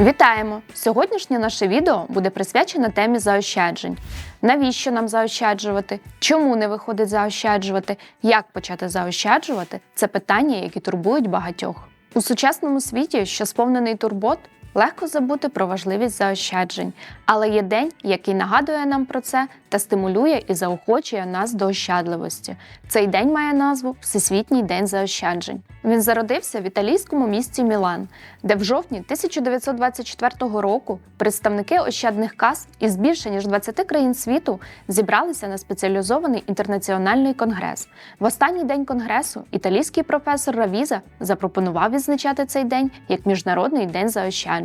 Вітаємо! Сьогоднішнє наше відео буде присвячене темі заощаджень. Навіщо нам заощаджувати? Чому не виходить заощаджувати? Як почати заощаджувати? Це питання, які турбують багатьох. У сучасному світі, що сповнений турбот, легко забути про важливість заощаджень, але є день, який нагадує нам про це та стимулює і заохочує нас до ощадливості. Цей день має назву Всесвітній день заощаджень. Він зародився в італійському місті Мілан, де в жовтні 1924 року представники ощадних кас із більше ніж 20 країн світу зібралися на спеціалізований інтернаціональний конгрес. В останній день конгресу італійський професор Равіза запропонував відзначати цей день як Міжнародний день заощаджень.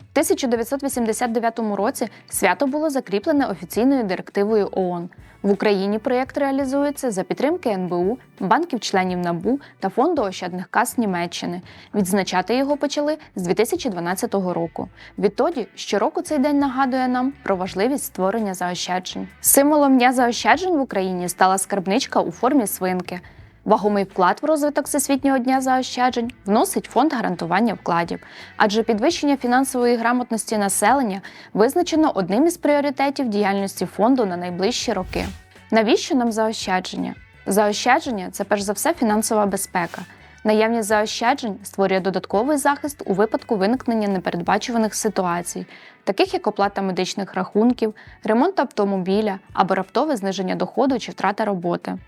У 1989 році свято було закріплене офіційною директивою ООН. В Україні проєкт реалізується за підтримки НБУ, банків-членів НАБУ та фонду ощадних кас Німеччини. Відзначати його почали з 2012 року. Відтоді щороку цей день нагадує нам про важливість створення заощаджень. Символом дня заощаджень в Україні стала скарбничка у формі свинки. Вагомий вклад в розвиток Всесвітнього дня заощаджень вносить фонд гарантування вкладів, адже підвищення фінансової грамотності населення визначено одним із пріоритетів діяльності фонду на найближчі роки. Навіщо нам заощадження? Заощадження це перш за все фінансова безпека. Наявність заощаджень створює додатковий захист у випадку виникнення непередбачуваних ситуацій, таких як оплата медичних рахунків, ремонт автомобіля або раптове зниження доходу чи втрата роботи.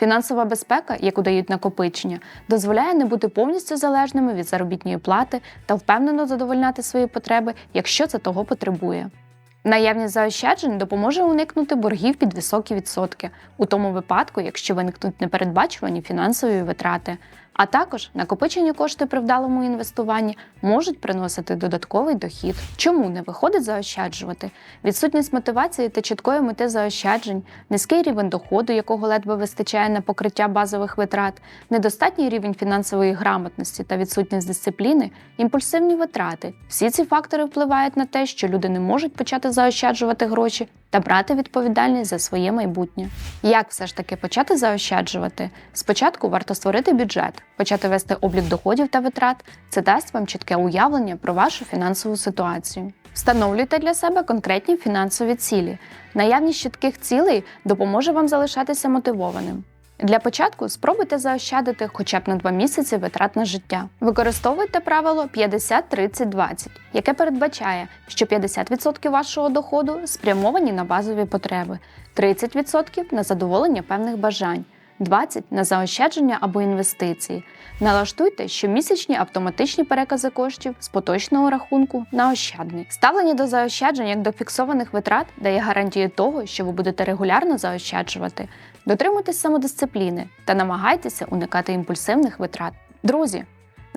Фінансова безпека, яку дають накопичення, дозволяє не бути повністю залежними від заробітної плати та впевнено задовольняти свої потреби, якщо це того потребує. Наявність заощаджень допоможе уникнути боргів під високі відсотки, у тому випадку, якщо виникнуть непередбачувані фінансові витрати. А також накопичені кошти при вдалому інвестуванні можуть приносити додатковий дохід. Чому не виходить заощаджувати? Відсутність мотивації та чіткої мети заощаджень, низький рівень доходу, якого ледве вистачає на покриття базових витрат, недостатній рівень фінансової грамотності та відсутність дисципліни, імпульсивні витрати. Всі ці фактори впливають на те, що люди не можуть почати заощаджувати гроші та брати відповідальність за своє майбутнє. Як все ж таки почати заощаджувати? Спочатку варто створити бюджет, почати вести облік доходів та витрат. Це дасть вам чітке уявлення про вашу фінансову ситуацію. Встановлюйте для себе конкретні фінансові цілі. Наявність чітких цілей допоможе вам залишатися мотивованим. Для початку спробуйте заощадити хоча б на 2 місяці витрат на життя. Використовуйте правило 50-30-20, яке передбачає, що 50% вашого доходу спрямовані на базові потреби, 30% на задоволення певних бажань. 20 на заощадження або інвестиції. Налаштуйте щомісячні автоматичні перекази коштів з поточного рахунку на ощадний. Ставлення до заощаджень як до фіксованих витрат дає гарантію того, що ви будете регулярно заощаджувати. Дотримуйтесь самодисципліни та намагайтеся уникати імпульсивних витрат. Друзі,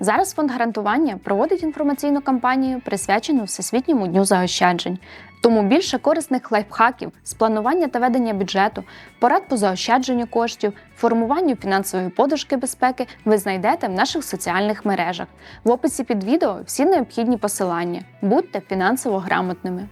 Зараз фонд гарантування проводить інформаційну кампанію, присвячену Всесвітньому дню заощаджень. Тому більше корисних лайфхаків з планування та ведення бюджету, порад по заощадженню коштів, формуванню фінансової подушки безпеки ви знайдете в наших соціальних мережах. В описі під відео всі необхідні посилання. Будьте фінансово грамотними.